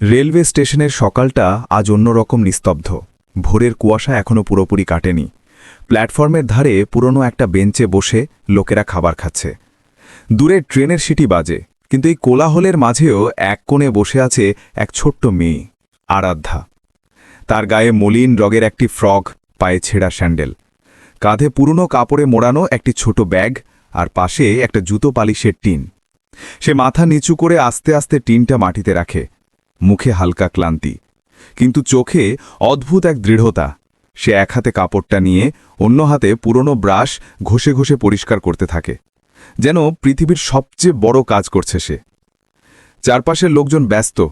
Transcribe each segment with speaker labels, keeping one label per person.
Speaker 1: Railway স্টেশনের সকালটা আজ অন্যরকম নিস্তব্ধ। ভোরের কুয়াশা এখনও পুরোপুরি কাটেনি। প্ল্যাটফর্মের ধারে পুরনো একটা বেঞ্চে বসে লোকেরা খাবার খাচ্ছে। দূরে ট্রেনের সিটি বাজে, কিন্তু এই কোলাহলের মাঝেও এক কোণে বসে আছে এক ছোট্ট মেয়ে, আরাধ্যা। তার গায়ে মলিন রগের একটি ফ্রক, পায়ে ছেঁড়া স্যান্ডেল। কাঁধে পুরনো কাপড়ে মোড়ানো একটি ছোট ব্যাগ আর পাশে একটা জুতো পালিশের টিন। সে মাথা নিচু করে আস্তে আস্তে টিনটা মাটিতে রাখে। মুখে হালকা ক্লান্তি। কিন্তু চোখে অদ্ভুত এক দৃঢ়তা। সে এক হাতে কাপড়টা নিয়ে অন্য হাতে পুরনো ব্রাশ ঘষে ঘষে পরিষ্কার করতে থাকে। যেন পৃথিবীর সবচেয়ে বড় কাজ করছে সে। চারপাশের লোকজন ব্যস্ত।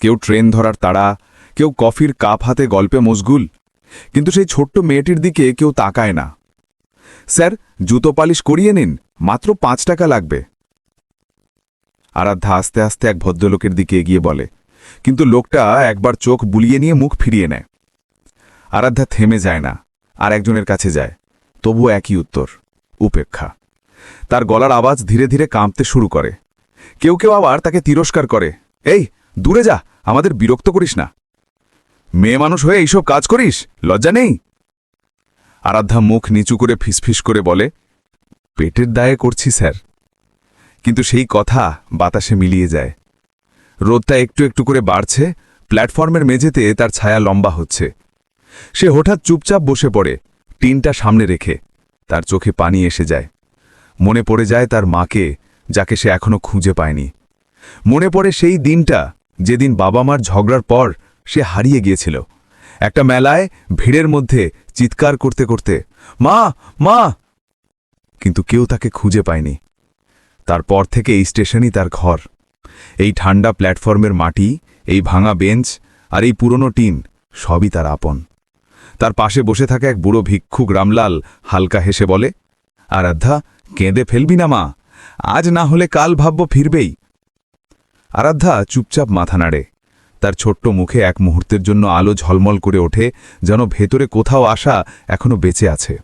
Speaker 1: কেউ ট্রেন ধরার তাড়া, কেউ কফির কাপ হাতে গল্পে মশগুল। কিন্তু সেই ছোট্ট মেয়েটির দিকে কেউ তাকায় না। স্যার, জুতো পালিশ করিয়ে নিন, মাত্র পাঁচ টাকা লাগবে। আরাধ্যা আস্তে আস্তে এক ভদ্রলোকের দিকে এগিয়ে বলে কিন্তু লোকটা একবার চোখ বুলিয়ে নিয়ে মুখ ফিরিয়ে নেয়। আরাধ্যা থেমে যায় না, আর একজনের কাছে যায়। তবুও একই উত্তর, উপেক্ষা। তার গলার আওয়াজ ধীরে ধীরে কাঁপতে শুরু করে। কেউ কেউ আবার তাকে তিরস্কার করে, এই, দূরে যা, আমাদের বিরক্ত করিস না। মেয়ে মানুষ হয়ে এইসব কাজ করিস, লজ্জা নেই? আরাধ্যা মুখ নিচু করে ফিসফিস করে বলে, পেটের দায়ে করছি, স্যার। কিন্তু সেই কথা বাতাসে মিলিয়ে যায়। রোদটা একটু একটু করে বাড়ছে, প্ল্যাটফর্মের মেঝেতে তার ছায়া লম্বা হচ্ছে। সে হঠাৎ চুপচাপ বসে পড়ে, টিনটা সামনে রেখে। তার চোখে পানি এসে যায়। মনে পড়ে যায় তার মাকে, যাকে সে এখনও খুঁজে পায়নি। মনে পড়ে সেই দিনটা, যেদিন বাবা মার ঝগড়ার পর সে হারিয়ে গিয়েছিল। একটা মেলায় ভিড়ের মধ্যে চিৎকার করতে করতে, মা মা! কিন্তু কেউ তাকে খুঁজে পায়নি। তারপর থেকে এই স্টেশনই তার ঘর। এই ঠান্ডা প্ল্যাটফর্মের মাটি, এই ভাঙা বেঞ্চ আর এই পুরনো টিন সবই তার আপন। তার পাশে বসে থাকা এক বুড়ো ভিক্ষুক রামলাল হালকা হেসে বলে, আরাধ্যা, কেঁদে ফেলবি না মা, আজ না হলে কাল ভাবব ফিরবেই। আরাধ্যা চুপচাপ মাথা নাড়ে। তার ছোট্ট মুখে এক মুহূর্তের জন্য আলো ঝলমল করে ওঠে, যেন ভেতরে কোথাও আসা এখনও বেঁচে আছে।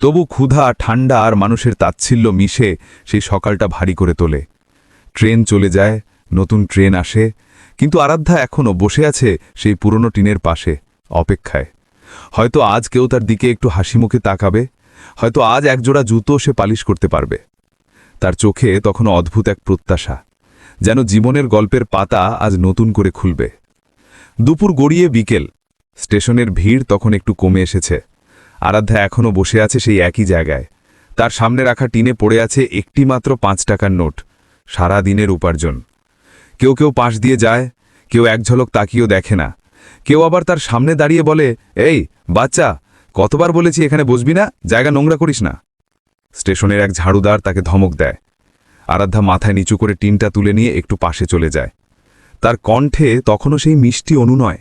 Speaker 1: তবু ক্ষুধা, ঠান্ডা আর মানুষের তাচ্ছিল্য মিশে সেই সকালটা ভারী করে তোলে। ট্রেন চলে যায়, নতুন ট্রেন আসে, কিন্তু আরাধ্যা এখনও বসে আছে সেই পুরনো টিনের পাশে, অপেক্ষায়। হয়তো আজ কেউ তার দিকে একটু হাসি মুখে তাকাবে, হয়তো আজ একজোড়া জুতো সে পালিশ করতে পারবে। তার চোখে তখন অদ্ভুত এক প্রত্যাশা, যেন জীবনের গল্পের পাতা আজ নতুন করে খুলবে। দুপুর গড়িয়ে বিকেল, স্টেশনের ভিড় তখন একটু কমে এসেছে। আরাধ্যা এখনও বসে আছে সেই একই জায়গায়, তার সামনে রাখা টিনে পড়ে আছে একটি মাত্র পাঁচ টাকার নোট। সারা দিনের উপার্জন। কেউ কেউ পাশ দিয়ে যায়, কেউ এক ঝলক তাকিয়েও দেখে না। কেউ আবার তার সামনে দাঁড়িয়ে বলে, এই, বাচ্চা, কতবার বলেছি এখানে বসবি না? জায়গা নোংরা করিস না। স্টেশনের এক ঝাড়ুদার তাকে ধমক দেয়। আরাধ্যা মাথায় নিচু করে টিনটা তুলে নিয়ে একটু পাশে চলে যায়। তার কণ্ঠে তখনও সেই মিষ্টি অনুনয়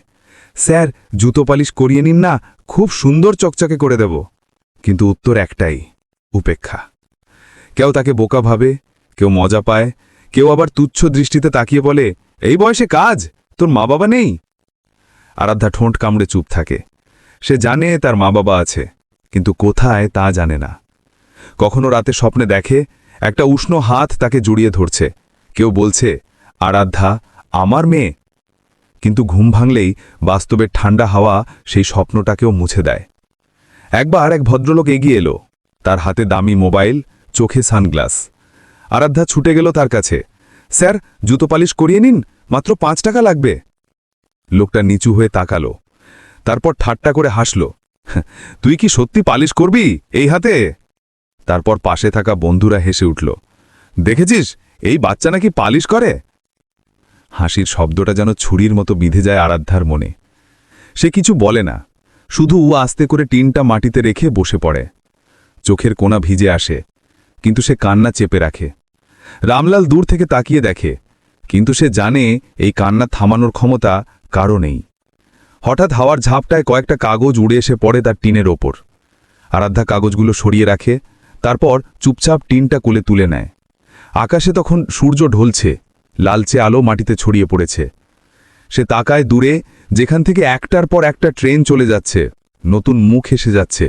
Speaker 1: স্যার, জুতো পালিশ করিয়ে নিন না, খুব সুন্দর চকচকে করে দেব। কিন্তু উত্তর একটাই, উপেক্ষা। কেউ তাকে বোকা ভাবে কেউ মজা পায়, কেউ আবার তুচ্ছ দৃষ্টিতে তাকিয়ে বলে, এই বয়সে কাজ? তোর মা বাবা নেই? আরাধ্যা ঠোঁট কামড়ে চুপ থাকে। সে জানে তার মা বাবা আছে, কিন্তু কোথায় তা জানে না। কখনো রাতে স্বপ্নে দেখে, একটা উষ্ণ হাত তাকে জড়িয়ে ধরছে। কেউ বলছে, আরাধ্যা, আমার মেয়ে? কিন্তু ঘুম ভাঙলেই বাস্তবের ঠান্ডা হাওয়া সেই স্বপ্নটাকেও মুছে দেয়। একবার এক ভদ্রলোক এগিয়ে এলো। তার হাতে দামি মোবাইল, চোখে সানগ্লাস। আরাধ্যা ছুটে গেল তার কাছে। স্যার, জুতো পালিশ করিয়ে নিন, মাত্র পাঁচ টাকা লাগবে। লোকটা নিচু হয়ে তাকালো। তারপর ঠাট্টা করে হাসল। তুই কি সত্যি পালিশ করবি এই হাতে? তারপর পাশে থাকা বন্ধুরা হেসে উঠল। দেখেছিস, এই বাচ্চা নাকি পালিশ করে? হাসির শব্দটা যেন ছুরির মতো বিঁধে যায় আরাধ্যার মনে। সে কিছু বলে না। শুধু ও আস্তে করে টিনটা মাটিতে রেখে বসে পড়ে। চোখের কোনা ভিজে আসে, কিন্তু সে কান্না চেপে রাখে। রামলাল দূর থেকে তাকিয়ে দেখে, কিন্তু সে জানে এই কান্না থামানোর ক্ষমতা কারও নেই। হঠাৎ হাওয়ার ঝাপটায় কয়েকটা কাগজ উড়ে এসে পড়ে তার টিনের ওপর। আরাধ্যা কাগজগুলো সরিয়ে রাখে, তারপর চুপচাপ টিনটা কোলে তুলে নেয়। আকাশে তখন সূর্য ঢলছে, লালচে আলো মাটিতে ছড়িয়ে পড়েছে। সে তাকায় দূরে, যেখান থেকে একটার পর একটা ট্রেন চলে যাচ্ছে, নতুন মুখ এসে যাচ্ছে।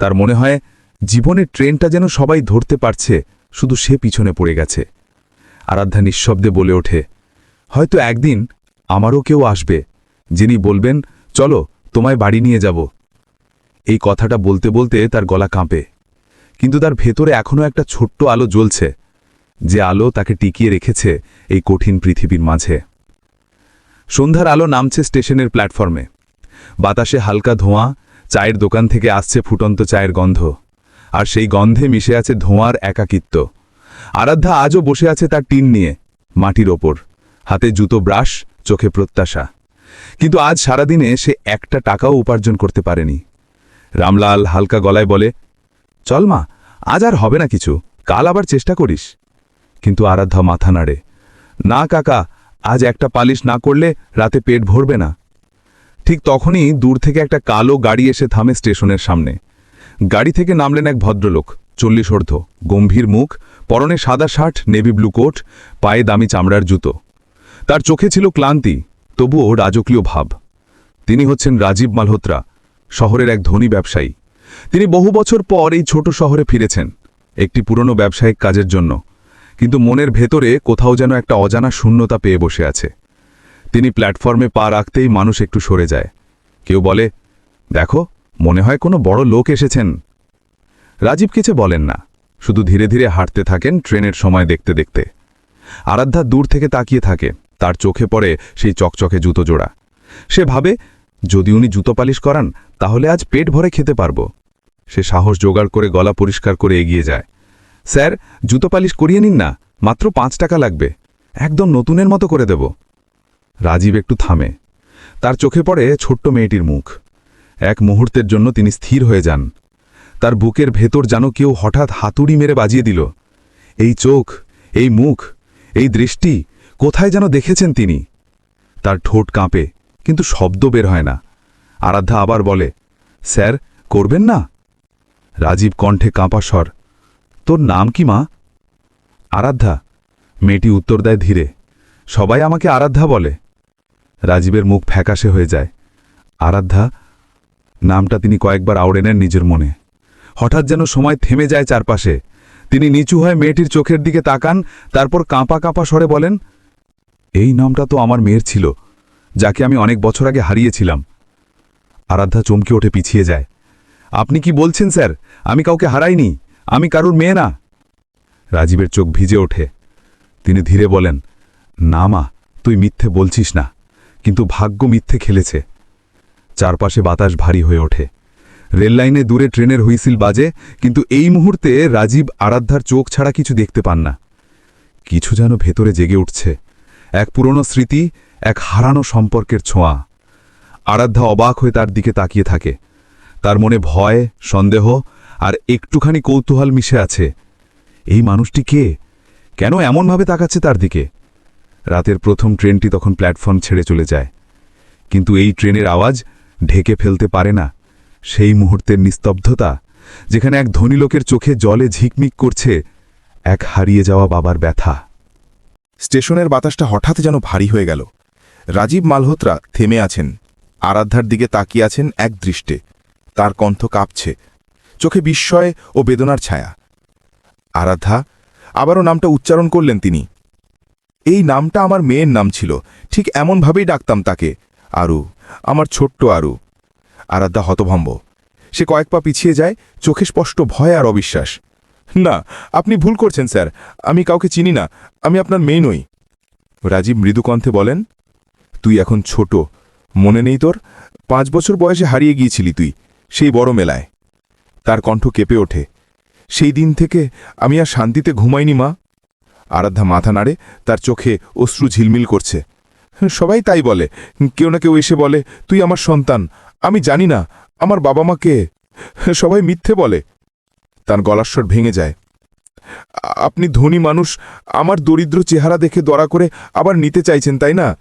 Speaker 1: তার মনে হয়, জীবনের ট্রেনটা যেন সবাই ধরতে পারছে শুধু সে পিছনে পড়ে গেছে। আরাধ্যা নিঃশব্দে বলে ওঠে, হয়তো একদিন আমারও কেউ আসবে যিনি বলবেন, চলো, তোমায় বাড়ি নিয়ে যাব এই কথাটা বলতে বলতে তার গলা কাঁপে। কিন্তু তার ভেতরে এখনও একটা ছোট্ট আলো জ্বলছে, যে আলো তাকে টিকিয়ে রেখেছে এই কঠিন পৃথিবীর মাঝে। সন্ধ্যার আলো নামছে স্টেশনের প্ল্যাটফর্মে। বাতাসে হালকা ধোঁয়া, চায়ের দোকান থেকে আসছে ফুটন্ত চায়ের গন্ধ। আর সেই গন্ধে মিশে আছে ধোঁয়ার একাকিত্ব। আরাধ্যা আজও বসে আছে তার টিন নিয়ে, মাটির ওপর। হাতে জুতো ব্রাশ, চোখে প্রত্যাশা। কিন্তু আজ সারাদিনে সে একটা টাকাও উপার্জন করতে পারেনি। রামলাল হালকা গলায় বলে, চল মা, আজ আর হবে না কিছু, কাল আবার চেষ্টা করিস। কিন্তু আরাধ্যা মাথা নাড়ে, না কাকা, আজ একটা পালিশ না করলে রাতে পেট ভরবে না। ঠিক তখনই দূর থেকে একটা কালো গাড়ি এসে থামে স্টেশনের সামনে। গাড়ি থেকে নামলেন এক ভদ্রলোক। চল্লিশ অর্ধ। গম্ভীর মুখ, পরনে সাদা শার্ট, নেভি ব্লু কোট, পায়ে দামি চামড়ার জুতো। তার চোখে ছিল ক্লান্তি, তবুও রাজকীয় ভাব। তিনি হচ্ছেন রাজীব মালহোত্রা, শহরের এক ধনী ব্যবসায়ী। তিনি বহু বছর পর এই ছোট শহরে ফিরেছেন, একটি পুরনো ব্যবসায়িক কাজের জন্য। কিন্তু মনের ভেতরে কোথাও যেন একটা অজানা শূন্যতা পেয়ে বসে আছে। তিনি প্ল্যাটফর্মে পা রাখতেই মানুষ একটু সরে যায়। কেউ বলে, দেখো মনে হয় কোনো বড় লোক এসেছেন। রাজীব কিছু বলেন না, শুধু ধীরে ধীরে হাঁটতে থাকেন ট্রেনের সময় দেখতে দেখতে। আরাধ্যা দূর থেকে তাকিয়ে থাকে, তার চোখে পড়ে সেই চকচকে জুতো জোড়া। সে ভাবে, যদি উনি জুতো পালিশ করান, তাহলে আজ পেট ভরে খেতে পারব। সে সাহস জোগাড় করে গলা পরিষ্কার করে এগিয়ে যায়। স্যার, জুতো পালিশ করিয়ে নিন না, মাত্র পাঁচ টাকা লাগবে। একদম নতুনের মতো করে দেব। রাজীব একটু থামে। তার চোখে পড়ে ছোট্ট মেয়েটির মুখ। এক মুহূর্তের জন্য তিনি স্থির হয়ে যান। তার বুকের ভেতর যেন কেউ হঠাৎ হাতুড়ি মেরে বাজিয়ে দিল। এই চোখ, এই মুখ, এই দৃষ্টি, কোথায় যেন দেখেছেন তিনি? তার ঠোঁট কাঁপে, কিন্তু শব্দ বের হয় না। আরাধ্যা আবার বলে, স্যার, করবেন না? রাজীব কণ্ঠে কাঁপা স্বর, তোর নাম কি, মা? আরাধ্যা। মেয়েটি উত্তর দেয় ধীরে, সবাই আমাকে আরাধ্যা বলে। রাজীবের মুখ ফ্যাকাশে হয়ে যায়, আরাধ্যা নামটা তিনি কয়েকবার আওড়ে নেন নিজের মনে। হঠাৎ যেন সময় থেমে যায় চারপাশে। তিনি নিচু হয়ে মেয়েটির চোখের দিকে তাকান, তারপর কাঁপা কাঁপা স্বরে বলেন, এই নামটা তো আমার মেয়ের ছিল, যাকে আমি অনেক বছর আগে হারিয়েছিলাম। আরাধ্যা চমকে ওঠে পিছিয়ে যায়। আপনি কি বলছেন স্যার? আমি কাউকে হারাইনি, আমি কারুর মেয়ে না। রাজীবের চোখ ভিজে ওঠে। তিনি ধীরে বলেন, না মা, তুই মিথ্যে বলছিস না, কিন্তু ভাগ্য মিথ্যে খেলেছে। চারপাশে বাতাস ভারী হয়ে ওঠে। রেললাইনে দূরে ট্রেনের হুইসিল বাজে, কিন্তু এই মুহূর্তে রাজীব আরাধ্যার চোখ ছাড়া কিছু দেখতে পান না। কিছু যেন ভেতরে জেগে উঠছে। এক পুরনো স্মৃতি, এক হারানো সম্পর্কের ছোঁয়া। আরাধ্যা অবাক হয়ে তার দিকে তাকিয়ে থাকে। তার মনে ভয়, সন্দেহ আর একটুখানি কৌতূহল মিশে আছে। এই মানুষটি কে? কেন এমনভাবে তাকাচ্ছে তার দিকে? রাতের প্রথম ট্রেনটি তখন প্ল্যাটফর্ম ছেড়ে চলে যায়। কিন্তু এই ট্রেনের আওয়াজ ঢেকে ফেলতে পারে না। সেই মুহূর্তের নিস্তব্ধতা, যেখানে এক ধনী লোকের চোখে জলে ঝিকমিক করছে, এক হারিয়ে যাওয়া বাবার ব্যথা।
Speaker 2: স্টেশনের বাতাসটা হঠাৎ যেন ভারী হয়ে গেল। রাজীব মালহোত্রা থেমে আছেন। আরাধ্যার দিকে তাকিয়ে আছেন এক দৃষ্টে। তার কণ্ঠ কাঁপছে। চোখে বিস্ময় ও বেদনার ছায়া। আরাধ্যা, আবারও নামটা উচ্চারণ করলেন তিনি। এই নামটা আমার মেয়ের নাম ছিল। ঠিক এমনভাবেই ডাকতাম তাকে। আরু আমার ছোট্ট আরু। আরাধ্যা হতভম্ব। সে কয়েক পা পিছিয়ে যায়, চোখে স্পষ্ট ভয় আর অবিশ্বাস। না, আপনি ভুল করছেন, স্যার। আমি কাউকে চিনি না। আমি আপনার মেয়ে নই। রাজীব মৃদুকণ্ঠে বলেন, তুই এখন ছোট। মনে নেই তোর? পাঁচ বছর বয়সে হারিয়ে গিয়েছিলি তুই, সেই বড় মেলায়। তার কণ্ঠ কেঁপে ওঠে। সেই দিন থেকে আমি আর শান্তিতে ঘুমাইনি, মা। আরাধ্যা মাথা নাড়ে, তার চোখে অশ্রু ঝিলমিল করছে। সবাই তাই বলে। কেউ না কেউ এসে বলে, তুই আমার সন্তান, আমি জানি না, আমার বাবা মা কে? সবাই মিথ্যে বলে। তার গলাস্বর ভেঙে যায়। আপনি ধনী মানুষ, আমার দরিদ্র চেহারা দেখে দরা করে আবার নিতে চাইছেন, তাই না?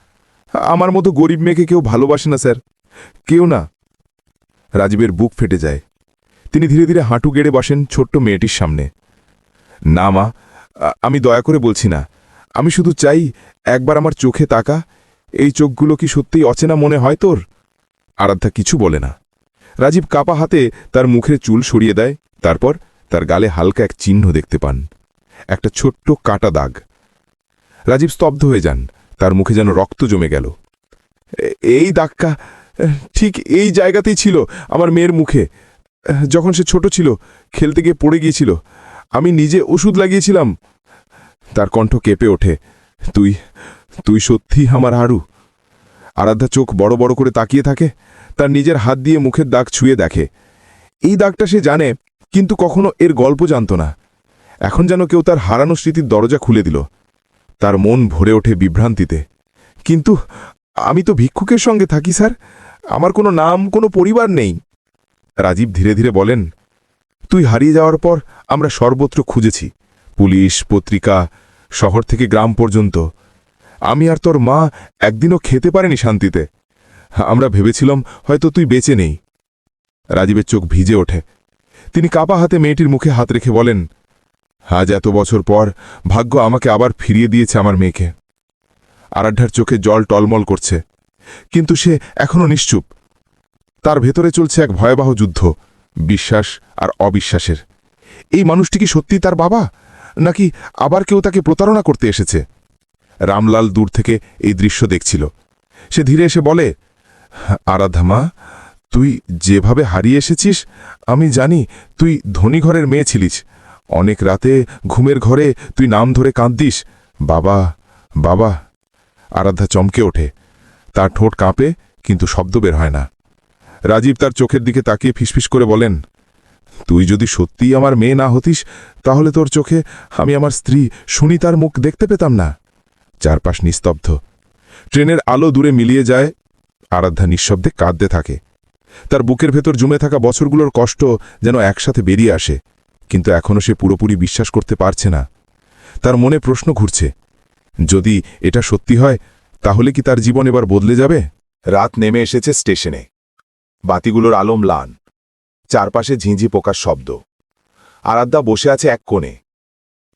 Speaker 2: আমার মতো গরিব মেয়েকে কেউ ভালোবাসে না, স্যার। কেউ না। রাজীবের বুক ফেটে যায়। তিনি ধীরে ধীরে হাঁটু গেড়ে বসেন ছোট্ট মেয়েটির সামনে। না মা, আমি দয়া করে বলছি না। আমি শুধু চাই, একবার আমার চোখে তাকা এই চোখগুলো কি সত্যিই অচেনা মনে হয় তোর? আরাধ্যা কিছু বলে না। রাজীব কাপা হাতে তার মুখের চুল সরিয়ে দেয়, তারপর তার গালে হালকা এক চিহ্ন দেখতে পান। একটা ছোট্ট কাটা দাগ। রাজীব স্তব্ধ হয়ে যান, তার মুখে যেন রক্ত জমে গেল। এই দাগটা ঠিক এই জায়গাতেই ছিল আমার মেয়ের মুখে। যখন সে ছোট ছিল, খেলতে গিয়ে পড়ে গিয়েছিল, আমি নিজে ওষুধ লাগিয়েছিলাম। তার কণ্ঠ কেঁপে ওঠে, তুই তুই সত্যি আমার হারু আরাধ্যা চোখ বড় বড় করে তাকিয়ে থাকে, তার নিজের হাত দিয়ে মুখের দাগ ছুঁয়ে দেখে। এই দাগটা সে জানে, কিন্তু কখনো এর গল্প জানত না। এখন যেন কেউ তার হারানো স্মৃতির দরজা খুলে দিল। তার মন ভরে ওঠে বিভ্রান্তিতে। কিন্তু আমি তো ভিক্ষুকের সঙ্গে থাকি, স্যার। আমার কোনো নাম, কোনো পরিবার নেই। রাজীব ধীরে ধীরে বলেন, তুই হারিয়ে যাওয়ার পর আমরা সর্বত্র খুঁজেছি। পুলিশ, পত্রিকা, শহর থেকে গ্রাম পর্যন্ত। আমি আর তোর মা একদিনও খেতে পারেনি শান্তিতে। আমরা ভেবেছিলাম হয়তো তুই বেঁচে নেই। রাজীবের চোখ ভিজে ওঠে। তিনি কাপা হাতে মেয়েটির মুখে হাত রেখে বলেন, আজ এত বছর পর ভাগ্য আমাকে আবার ফিরিয়ে দিয়েছে আমার মেয়েকে। আরাধ্যার চোখে জল টলমল করছে, কিন্তু সে এখনও নিশ্চুপ। তার ভেতরে চলছে এক ভয়াবহ যুদ্ধ, বিশ্বাস আর অবিশ্বাসের। এই মানুষটি কি সত্যি তার বাবা? নাকি আবার কেউ তাকে প্রতারণা করতে এসেছে? রামলাল দূর থেকে এই দৃশ্য দেখছিল। সে ধীরে এসে বলে আরাধ্যা মা তুই যেভাবে হারিয়ে এসেছিস, আমি জানি তুই ধনী ঘরের মেয়ে ছিলিস। অনেক রাতে ঘুমের ঘরে তুই নাম ধরে কাঁদদিস বাবা বাবা। আরাধ্যা চমকে ওঠে। তার ঠোঁট কাঁপে, কিন্তু শব্দ বের হয় না। রাজীব তার চোখের দিকে তাকিয়ে ফিসফিস করে বলেন, তুই যদি সত্যিই আমার মেয়ে না হতিস, তাহলে তোর চোখে আমি আমার স্ত্রী সুনিতার মুখ দেখতে পেতাম না। চারপাশ নিস্তব্ধ। ট্রেনের আলো দূরে মিলিয়ে যায়, আরাধ্যা নিঃশব্দে কাঁদতে থাকে। তার বুকের ভেতর জমে থাকা বছরগুলোর কষ্ট যেন একসাথে বেরিয়ে আসে, কিন্তু এখনও সে পুরোপুরি বিশ্বাস করতে পারছে না। তার মনে প্রশ্ন ঘুরছে, যদি এটা সত্যি হয়, তাহলে কি তার জীবন এবার বদলে যাবে?
Speaker 3: রাত নেমে এসেছে স্টেশনে। বাতিগুলোর আলো ম্লান, চারপাশে ঝিঁঝি পোকার শব্দ। আরাধ্যা বসে আছে এক কোণে।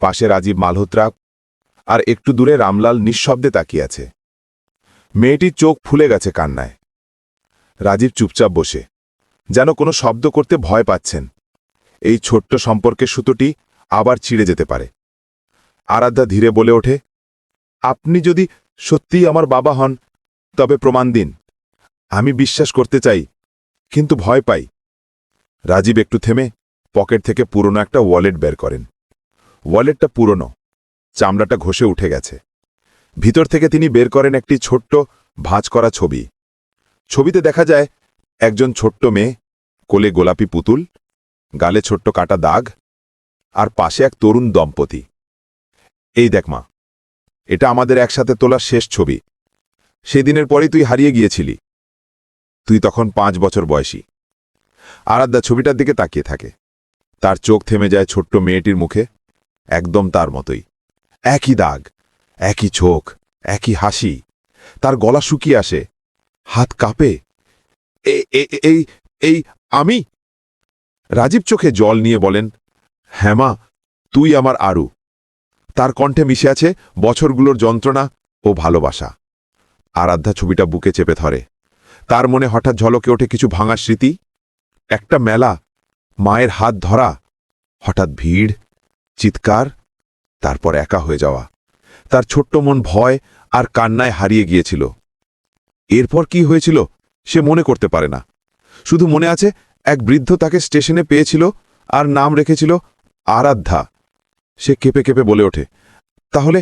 Speaker 3: পাশে রাজীব মালহোত্রা আর একটু দূরে রামলাল নিঃশব্দে তাকিয়ে আছে। মেয়েটির চোখ ফুলে গেছে কান্নায়। রাজীব চুপচাপ বসে। যেন কোনো শব্দ করতে ভয় পাচ্ছেন। এই ছোট্ট সম্পর্কের সুতোটি আবার ছিঁড়ে যেতে পারে। আরাধ্যা ধীরে বলে ওঠে, আপনি যদি সত্যিই আমার বাবা হন, তবে প্রমাণ দিন। আমি বিশ্বাস করতে চাই, কিন্তু ভয় পাই। রাজীব একটু থেমে পকেট থেকে পুরনো একটা ওয়ালেট বের করেন। ওয়ালেটটা পুরনো। চামড়াটা ঘষে উঠে গেছে। ভিতর থেকে তিনি বের করেন একটি ছোট্ট ভাঁজ করা ছবি। ছবিতে দেখা যায়, একজন ছোট্ট মেয়ে, কোলে গোলাপি পুতুল, গালে ছোট্ট কাটা দাগ, আর পাশে এক তরুণ দম্পতি। এই দেখ মা, এটা আমাদের একসাথে তোলা শেষ ছবি। সেদিনের পরেই তুই হারিয়ে গিয়েছিলি। তুই তখন পাঁচ বছর বয়সী। আরাধ্যা ছবিটার দিকে তাকিয়ে থাকে। তার চোখ থেমে যায় ছোট্ট মেয়েটির মুখে, একদম তার মতোই। একই দাগ, একই চোখ একই হাসি। তার গলা শুকিয়ে আসে। হাত কাঁপে। এই এই আমি? রাজীব চোখে জল নিয়ে বলেন হ্যাঁ মা, তুই আমার আরু। তার কণ্ঠে মিশে আছে বছরগুলোর যন্ত্রণা ও ভালোবাসা। আরাধ্যা ছবিটা বুকে চেপে ধরে। তার মনে হঠাৎ ঝলকে ওঠে কিছু ভাঙা স্মৃতি। একটা মেলা, মায়ের হাত ধরা, হঠাৎ ভিড়, চিৎকার তারপর একা হয়ে যাওয়া। তার ছোট্ট মন ভয় আর কান্নায় হারিয়ে গিয়েছিল। এরপর কি হয়েছিল সে মনে করতে পারে না। শুধু মনে আছে, এক বৃদ্ধ তাকে স্টেশনে পেয়েছিল আর নাম রেখেছিল আরাধ্যা। সে কেঁপে কেঁপে বলে ওঠে, তাহলে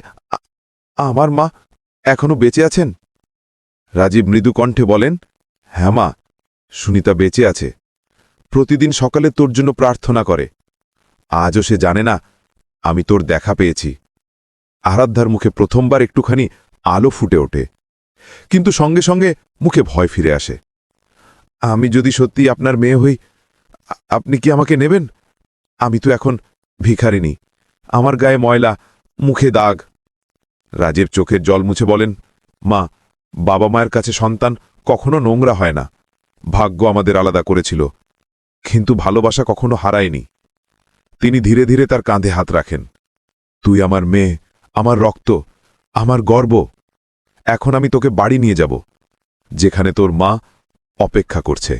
Speaker 3: আমার মা এখনও বেঁচে আছেন? রাজীব মৃদু কণ্ঠে বলেন হ্যাঁ মা, সুনিতা বেঁচে আছে। প্রতিদিন সকালে তোর জন্য প্রার্থনা করে। আজও সে জানে না আমি তোর দেখা পেয়েছি। আরাধ্যার মুখে প্রথমবার একটুখানি আলো ফুটে ওঠে। কিন্তু সঙ্গে সঙ্গে মুখে ভয় ফিরে আসে। আমি যদি সত্যি আপনার মেয়ে হই, আপনি কি আমাকে নেবেন? আমি তো এখন ভিখারিনী আমার গায়ে ময়লা, মুখে দাগ। রাজীব চোখের জল মুছে বলেন, মা, বাবা মায়ের কাছে সন্তান কখনো নোংরা হয় না। ভাগ্য আমাদের আলাদা করেছিল। কিন্তু ভালোবাসা কখনো হারায়নি। তিনি ধীরে ধীরে তার কাঁধে হাত রাখেন। তুই আমার মেয়ে, আমার রক্ত, আমার গর্ব। এখন আমি তোকে বাড়ি নিয়ে যাব, যেখানে তোর মা অপেক্ষা করছে।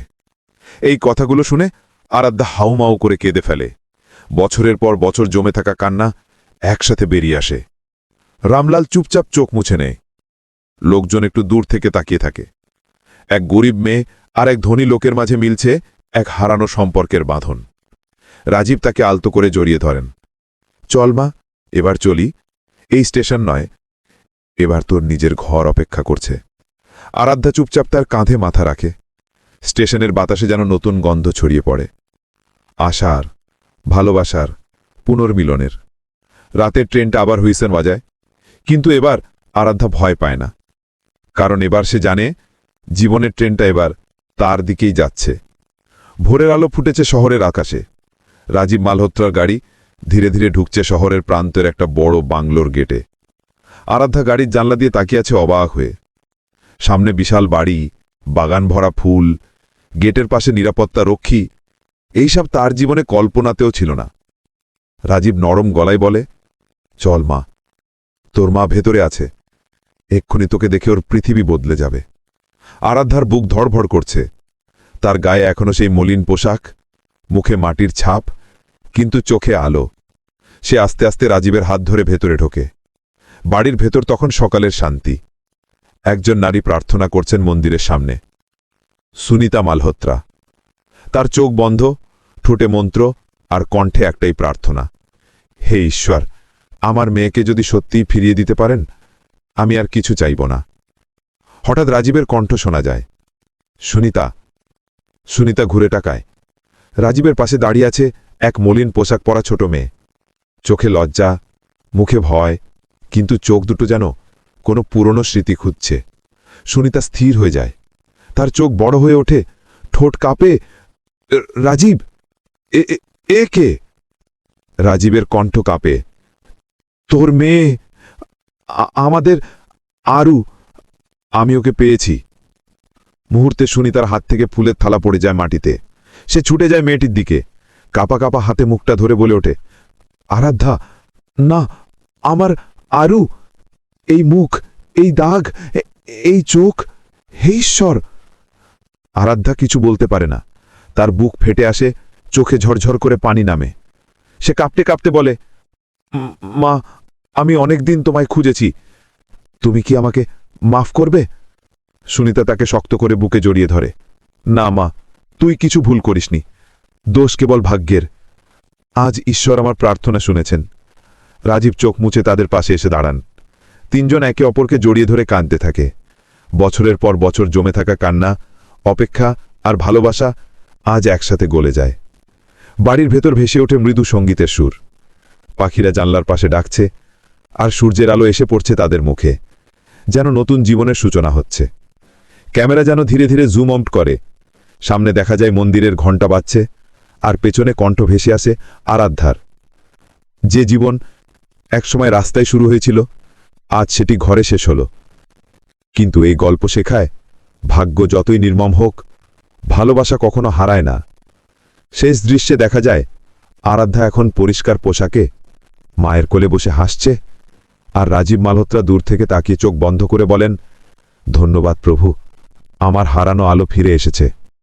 Speaker 3: এই কথাগুলো শুনে আরাধ্যা হাউমাউ করে কেঁদে ফেলে। বছরের পর বছর জমে থাকা কান্না একসাথে বেরিয়ে আসে। রামলাল চুপচাপ চোখ মুছে নেয়। লোকজন একটু দূর থেকে তাকিয়ে থাকে। এক গরিব মেয়ে আর এক ধনী লোকের মাঝে মিলছে এক হারানো সম্পর্কের বাঁধন। রাজীব তাকে আলতো করে জড়িয়ে ধরেন। চল মা, এবার চলি। এই স্টেশন নয়, এবার তোর নিজের ঘর অপেক্ষা করছে আরাধ্যা চুপচাপ তার কাঁধে মাথা রাখে। স্টেশনের বাতাসে যেন নতুন গন্ধ ছড়িয়ে পড়ে। আশার, ভালোবাসার, পুনর্মিলনের। রাতের ট্রেনটা আবার হুইসেন বাজায়। কিন্তু এবার আরাধ্যা ভয় পায় না। কারণ এবার সে জানে, জীবনের ট্রেনটা এবার তার দিকেই যাচ্ছে। ভোরের আলো ফুটেছে শহরের আকাশে। রাজীব মালহোত্রার গাড়ি ধীরে ধীরে ঢুকছে শহরের প্রান্তের একটা বড় বাংলোর গেটে। আরাধ্যা গাড়ির জানলা দিয়ে তাকিয়ে আছে অবাক হয়ে। সামনে বিশাল বাড়ি বাগান ভরা ফুল, গেটের পাশে নিরাপত্তা রক্ষী, এইসব তার জীবনে কল্পনাতেও ছিল না। রাজীব নরম গলায় বলে, চল মা, তোর মা ভেতরে আছে। এক্ষুনি তোকে দেখে ওর পৃথিবী বদলে যাবে। আরাধ্যার বুক ধড়ভড় করছে। তার গায়ে এখনও সেই মলিন পোশাক মুখে মাটির ছাপ, কিন্তু চোখে আলো। সে আস্তে আস্তে রাজীবের হাত ধরে ভেতরে ঢোকে। বাড়ির ভেতর তখন সকালের শান্তি। একজন নারী প্রার্থনা করছেন মন্দিরের সামনে। সুনিতা মালহোত্রা। তার চোখ বন্ধ, ঠোঁটে মন্ত্র আর কণ্ঠে একটাই প্রার্থনা। হে ঈশ্বর, আমার মেয়েকে যদি সত্যিই ফিরিয়ে দিতে পারেন, আমি আর কিছু চাইব না। হঠাৎ রাজীবের কণ্ঠ শোনা যায়। সুনিতা। সুনিতা ঘুরে টাকায় রাজীবের পাশে দাঁড়িয়ে আছে এক মলিন পোশাক পরা ছোট মেয়ে। চোখে লজ্জা, মুখে ভয়, কিন্তু চোখ দুটো যেন কোনো পুরনো স্মৃতি খুঁজছে। সুনিতা স্থির হয়ে যায়। তার চোখ বড় হয়ে ওঠে, ঠোঁট কাঁপে রাজীব, এ কে? রাজীবের কণ্ঠ কাঁপে, তোর মেয়ে আমাদের আরু, আমি ওকে পেয়েছি। মুহূর্তে শুনি তার হাত থেকে ফুলের থালা পড়ে যায় মাটিতে। সে ছুটে যায় মেয়েটির দিকে। কাপা কাপা হাতে মুখটা ধরে বলে ওঠে, আরাধ্যা, না, আমার আরু, এই মুখ, এই দাগ এই চোখ, হে ঈশ্বর! আরাধ্যা কিছু বলতে পারে না। তার বুক ফেটে আসে, চোখে ঝরঝর করে পানি নামে। সে কাঁপতে কাঁপতে বলে মা, আমি অনেক দিন তোমায় খুঁজেছি। তুমি কি আমাকে মাফ করবে? সুনিতা তাকে শক্ত করে বুকে জড়িয়ে ধরে, না, মা তুই কিছু ভুল করিসনি। দোষ কেবল ভাগ্যের। আজ ঈশ্বর আমার প্রার্থনা শুনেছেন। রাজীব চোখ মুছে তাদের পাশে এসে দাঁড়ান। তিনজন একে অপরকে জড়িয়ে ধরে কাঁদতে থাকে। বছরের পর বছর জমে থাকা কান্না, অপেক্ষা আর ভালোবাসা আজ একসাথে গলে যায়। বাড়ির ভেতর ভেসে ওঠে মৃদু সঙ্গীতের সুর। পাখিরা জানলার পাশে ডাকছে আর সূর্যের আলো এসে পড়ছে তাদের মুখে। যেন নতুন জীবনের সূচনা হচ্ছে। ক্যামেরা যেন ধীরে ধীরে জুম আউট করে। সামনে দেখা যায় মন্দিরের ঘণ্টা বাজছে, আর পেছনে কণ্ঠ ভেসে আসে আরাধ্যার। যে জীবন একসময় রাস্তায় শুরু হয়েছিল, আজ সেটি ঘরে শেষ হলো। কিন্তু এই গল্প শেখায় ভাগ্য যতই নির্মম হোক, ভালোবাসা কখনো হারায় না। শেষ দৃশ্যে দেখা যায়, আরাধ্যা এখন পরিষ্কার পোশাকে মায়ের কোলে বসে হাসছে, আর রাজীব মালহোত্রা দূর থেকে তাকিয়ে চোখ বন্ধ করে বলেন, ধন্যবাদ প্রভু, আমার হারানো আলো ফিরে এসেছে।